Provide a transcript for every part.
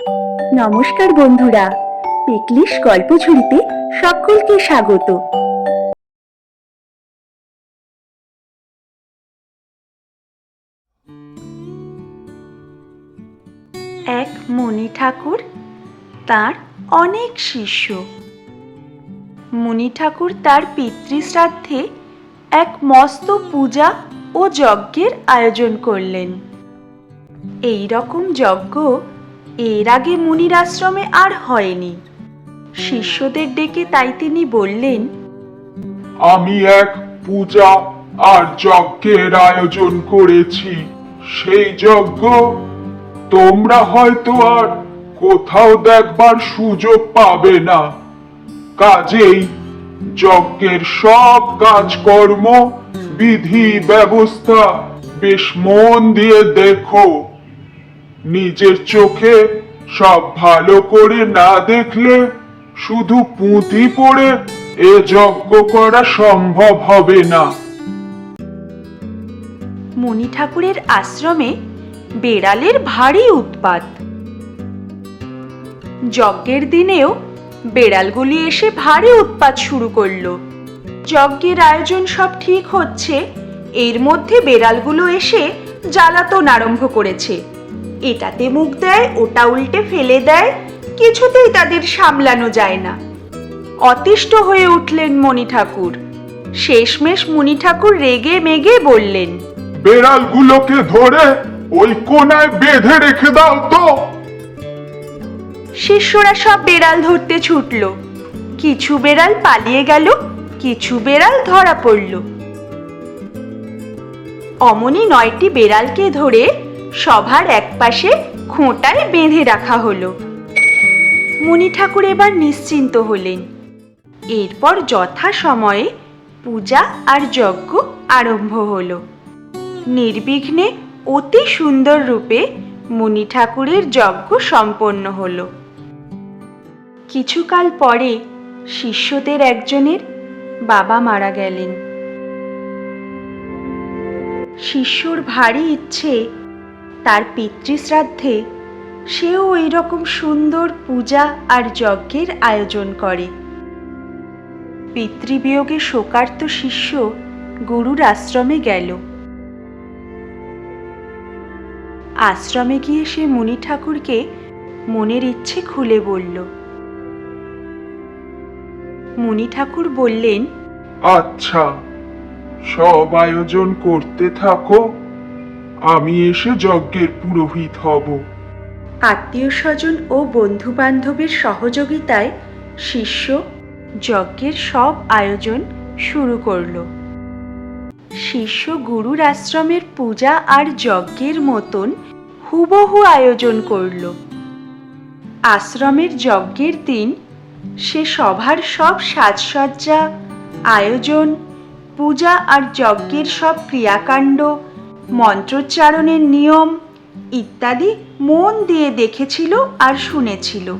নমস্কার বন্ধুরা, পিকলিশ গল্প ঝুড়িতে সকলকে স্বাগত। এক মণি ঠাকুর তার অনেক শিষ্য। মুনি ঠাকুর তার পিতৃশ্রাদ্ধে এক মস্ত পূজা ও যজ্ঞের আয়োজন করলেন। এই রকম যজ্ঞ এর আগে মুনির আশ্রমে আর হয়নি। শিষ্যদের ডেকে তাই তিনি বললেন, আমি এক পূজা আর যজ্ঞের আয়োজন করেছি। সেই যজ্ঞ তোমরা হয়তো আর কোথাও দেখবার সুযোগ পাবে না। কাজেই যজ্ঞের সব কাজকর্ম, বিধি, ব্যবস্থা বেশ মন দিয়ে দেখো। নিজের চোখে সব ভালো করে না দেখলে শুধু পুঁথি পড়ে এ যজ্ঞ করা সম্ভব হবে না। মুনি ঠাকুরের আশ্রমে বেড়ালের ভারী উৎপাত। যজ্ঞের দিনেও বেড়ালগুলি এসে ভারী উৎপাত শুরু করল। যজ্ঞের আয়োজন সব ঠিক হচ্ছে, এর মধ্যে বেড়ালগুলো এসে জ্বালাতন আরম্ভ করেছে। এটাতে মুখ দেয় ওটা উল্টে ফেলে দেয় কিছুতেই তাদের সামলানো যায় না। অতিষ্ঠ হয়ে উঠলেন মণি ঠাকুর। শেষমেশ মুনি ঠাকুর রেগে মেগে বললেন বেড়ালগুলোকে ধরে ওই কোনায় বেঁধে রেখে দাও তো। শিষ্যরা সব বেড়াল ধরতে ছুটল। কিছু বেড়াল পালিয়ে গেল কিছু বেড়াল ধরা পড়ল। অমনি নয়টি বেড়ালকে ধরে সভার একপাশে খোঁটায় বেঁধে রাখা হলো। মুনি ঠাকুর এবার নিশ্চিন্ত হলেন। এরপর যথা সময়ে পূজা আর যজ্ঞ আরম্ভ হলো। নির্বিঘ্নে অতি সুন্দর রূপে মুনি ঠাকুরের যজ্ঞ সম্পন্ন হলো। কিছুকাল পরে শিষ্যদের একজনের বাবা মারা গেলেন। শিষ্যর ভারী ইচ্ছে তার পিতৃশ্রাদ্ধে সেও ওই রকম সুন্দর পূজা আর যজ্ঞের আয়োজন করে। পিতৃবিয়োগে শোকার্ত শিষ্য গুরুর আশ্রমে গেল। আশ্রমে গিয়ে সে মুনি ঠাকুরকে মনের ইচ্ছে খুলে বলল। মুনি ঠাকুর বললেন আচ্ছা সব আয়োজন করতে থাকো। আমি এসে যজ্ঞের পুরোহিত হব। আত্মীয় স্বজন ও বন্ধু বান্ধবের সহযোগিতায় শিষ্য যজ্ঞের সব আয়োজন শুরু করল। শিষ্য গুরুর আশ্রমের পূজা আর যজ্ঞের মতন হুবহু আয়োজন করল। আশ্রমের যজ্ঞের দিন সে সভার সব সাজসজ্জা, আয়োজন, পূজা আর যজ্ঞের সব ক্রিয়াকাণ্ড মন্ত্রোচ্চারণের নিয়ম ইত্যাদি মন দিয়ে দেখেছিল আর শুনেছিল।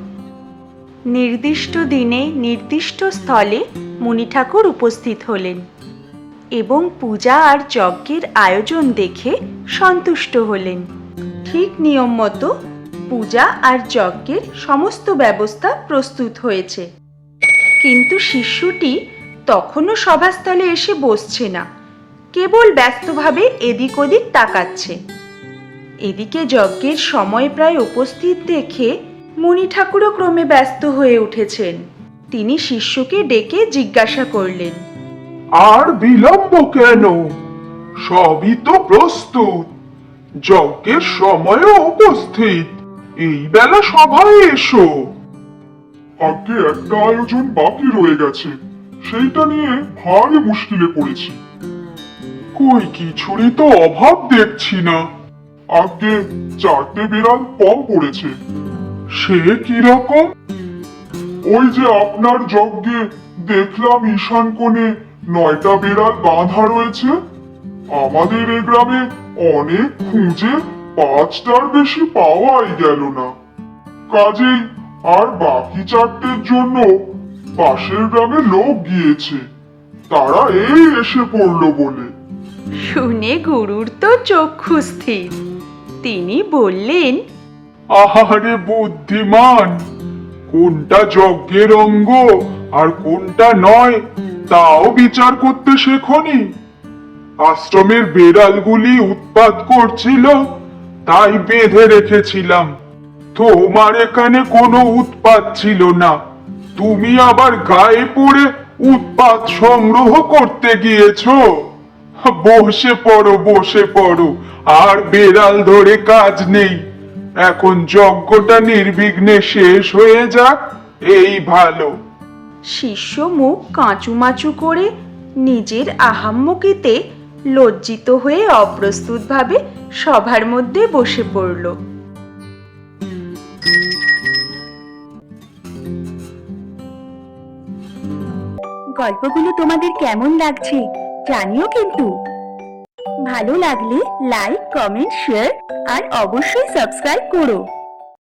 নির্দিষ্ট দিনে, নির্দিষ্ট স্থলে মুনি ঠাকুর উপস্থিত হলেন এবং পূজা আর যজ্ঞের আয়োজন দেখে সন্তুষ্ট হলেন। ঠিক নিয়ম মতো পূজা আর যজ্ঞের সমস্ত ব্যবস্থা প্রস্তুত হয়েছে। কিন্তু শিষ্যটি তখনও সভাস্থলে এসে বসছে না। কেবল ব্যস্তভাবে এদিক ওদিক তাকাচ্ছে। এদিকে যজ্ঞের সময় প্রায় উপস্থিত দেখে মুনি ঠাকুরও ক্রমে ব্যস্ত হয়ে উঠেছেন। তিনি শিষ্যকে ডেকে জিজ্ঞাসা করলেন আর বিলম্ব কেন? সবই তো প্রস্তুত। যজ্ঞের সময়ও উপস্থিত। এই বেলা সভায় এসো। আগে একটা আয়োজন বাকি রয়ে গেছে। সেইটা নিয়ে ভারী মুশকিলে পড়েছি। কই কিছুরই তো অভাব দেখছি না। আগে চারটে বিড়াল কম পড়েছে। সে কি রকম? ওই যে আপনার যজ্ঞে দেখলাম ঈশান কোণে নয়টা বিড়াল বাঁধা রয়েছে। আমাদের এ গ্রামে অনেক খুঁজে পাঁচটার বেশি পাওয়াই গেল না। কাজেই আর বাকি চারটের জন্য পাশের গ্রামে লোক গিয়েছে। তারা এই এসে পড়ল বলে। শুনে গুরুর তো চক্ষু স্থির। তিনি বললেন, আহারে বুদ্ধিমান, কোনটা যজ্ঞের অঙ্গ আর কোনটা নয়, তাও বিচার করতে শেখনি। আশ্রমের বেড়ালগুলি উৎপাত করছিল, তাই বেঁধে রেখেছিলাম। তোমার এখানে কোনো উৎপাত ছিল না। তুমি আবার গায়ে পড়ে উৎপাত সংগ্রহ করতে গিয়েছো। বসে পড়ো বসে পড়ো। আর বেড়াল ধরে কাজ নেই। এখন যজ্ঞটা নির্বিঘ্নে শেষ হয়ে যাক এই ভালো। শিষ্য মুখ কাঁচুমাচু করে নিজের আহাম্মকিতে লজ্জিত হয়ে অপ্রস্তুতভাবে সভার মধ্যে বসে পড়ল। গল্পগুলো তোমাদের কেমন লাগছে? জানিও কিন্তু। ভালো লাগলে লাইক কমেন্ট শেয়ার আর অবশ্যই সাবস্ক্রাইব করো।